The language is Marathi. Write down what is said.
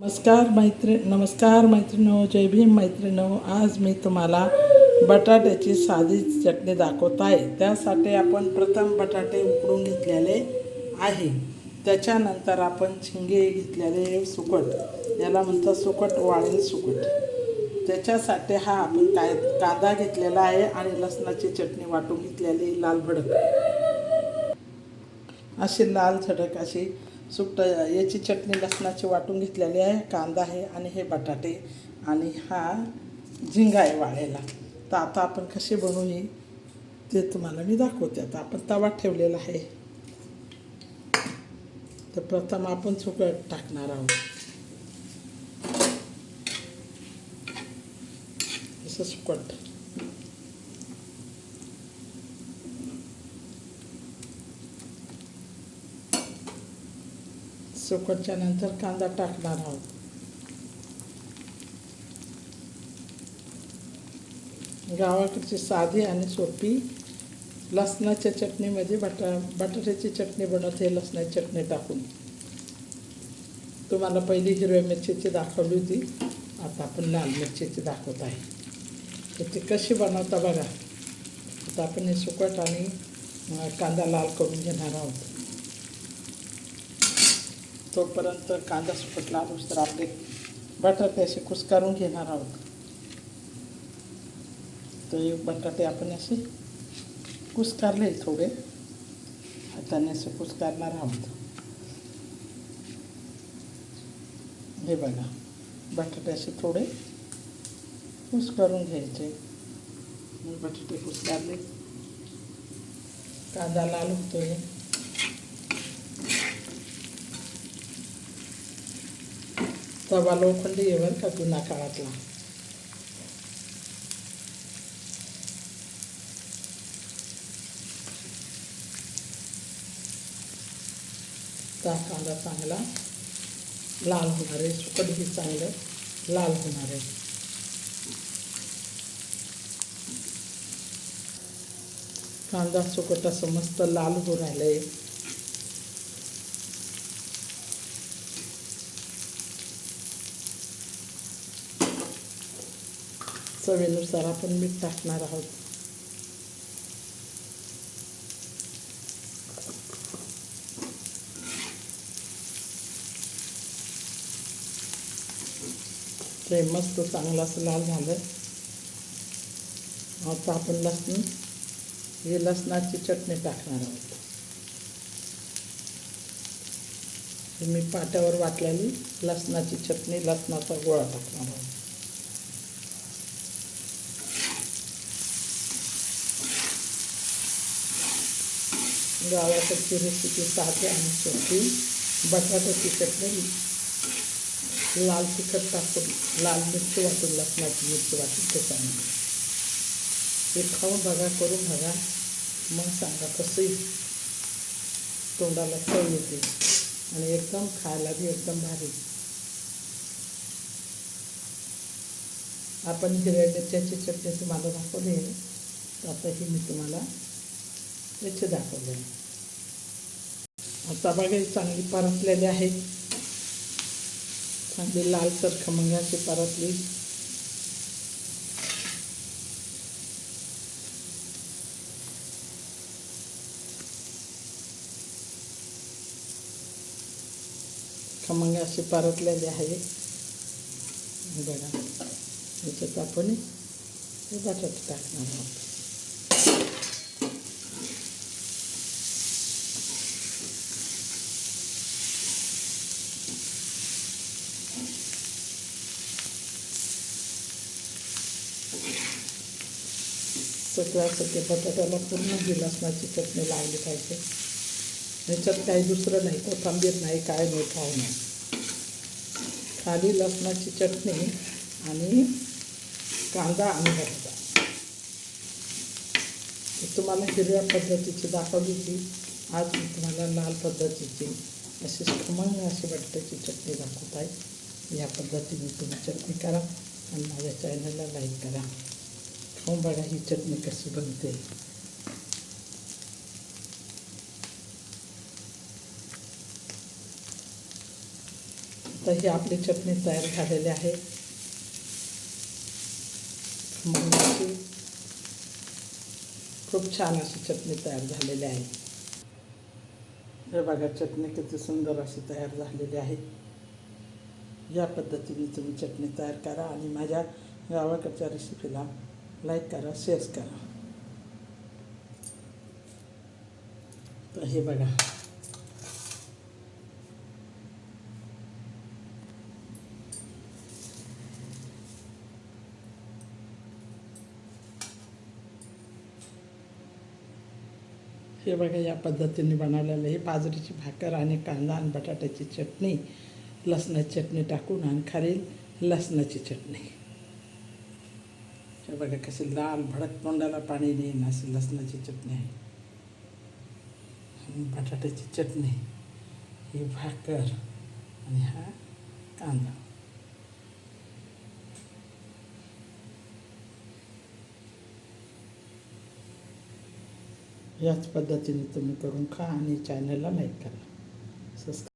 नमस्कार मैत्री नमस्कार मैत्रिणो जय भीम मैत्रिणो आज मी तुम्हाला बटाट्याची साधी चटणी दाखवत आहे त्यासाठी आपण प्रथम बटाटे उकडून घेतलेले आहे. त्याच्यानंतर आपण झिंगे घेतलेले सुकट. याला म्हणतात सुकट वाळील सुकट. त्याच्यासाठी हा आपण काय कांदा घेतलेला आहे आणि लसणाची चटणी वाटून घेतलेली लाल भडक. अशी लाल झडक अशी सुकट याची चटणी लसणाची वाटून घेतलेली आहे कांदा आहे आणि हे बटाटे आणि हा झिंगा आहे वाळेला तर आता आपण कसे बनवू ही ते तुम्हाला मी दाखवते. आता आपण तवा ठेवलेला आहे. तर प्रथम आपण सुकट टाकणार आहोत. असं सुकट सुकटच्या नंतर कांदा टाकणार आहोत. गावाकडची साधी आणि सोपी लसणाच्या चटणीमध्ये बटा बटाट्याची चटणी बनवते लसणाची चटणी टाकून. तुम्हाला पहिली हिरव्या मिरचीची दाखवली होती. आता आपण लाल मिरचीची दाखवत आहे. तर ती कशी बनवता बघा. आता आपण हे सुकट आणि कांदा लाल करून घेणार आहोत. तोपर्यंत कांदा सुकटला आलोच तर आपले बटाटे असे कुस्कारून घेणार आहोत. तर बटाटे आपण असे कुस्कारले थोडे. हाताने असे कुस्कारणार आहोत. हे बघा बटाटे असे थोडे कुस्कारून घ्यायचे. बटाटे कुस्कारले. कांदा लाल होतोय. तवा लोखंडी आहे का जुना काळातला त्या कांदा चांगला लाल होणार आहे सुकटही चांगलं लाल होणार आहे कांदा सुकट असं मस्त लाल होऊन राहिलं आहे चवीनुसार आपण मीठ टाकणार आहोत. ते मस्त चांगला असं लाल झालं आता आपण लसूण ही लसणाची चटणी टाकणार आहोत. मी पाट्यावर वाटलेली लसणाची चटणी लसणाचा गोळा टाकणार आहोत. गावाकडची रेसिपी साधी आणि सोपी. बटाट्याची चटणी लाल तिखट टाकून लाल मिरची वाटून लसणाची मिरची वाटून त्याच्यामध्ये हे खाऊन बघा करून बघा. मग सांगा कसंही तोंडाला चव येते. आणि एकदम खायला बी एकदम भारी. आपण हिरव्या मिरच्याची चटणी तुम्हाला दाखवली आहे तर आता ही मी तुम्हाला याचे दाखवले. आता बघा ही चांगली परतलेली आहे. चांगली लालसर खमंगाची परतली. खमंग अशी परतलेली आहे. बघा याच्यात आपण बटाटे टाकणार आहोत. सगळं असं ते बटाट्याला पूर्ण जी लसणाची चटणी लावली पाहिजे. ह्याच्यात काही दुसरं नाही कोथांबीर नाही काय नाही काय नाही. खाली लसणाची चटणी आणि कांदा आणि बटाटा तुम्हाला हिरव्या पद्धतीची दाखवली होती. आज मी तुम्हाला लाल पद्धतीची अशी खमंग अशी बटाट्याची चटणी दाखवत आहे. या पद्धतीने तुम्ही चटणी करा आणि माझ्या चॅनलला लाईक करा. खाऊन बघा ही चटणी कशी बनते आता ही आपली चटणी तयार झालेली आहे मग खूप छान अशी चटणी तयार झालेली आहे हे बघा चटणी किती सुंदर अशी तयार झालेली आहे या पद्धतीने तुम्ही चटणी तयार करा आणि माझ्या गावाकडच्या रेसिपीला लाईक करा शेअर करा. तर हे बघा. हे बघा या पद्धतीने बनवलेलं हे बाजरीची भाकर आणि कांदा आणि बटाट्याची चटणी लसणाची चटणी टाकून आणि खारील लसणाची चटणी. हे बघा कशी लाल भडक तोंडाला पाणी देईन अशी लसणाची चटणी आहे. बटाट्याची चटणी ही भाकर आणि हा कांदा. याच पद्धतीने तुम्ही करून खा आणि चॅनलला लाईक करा. सबस्क्राईब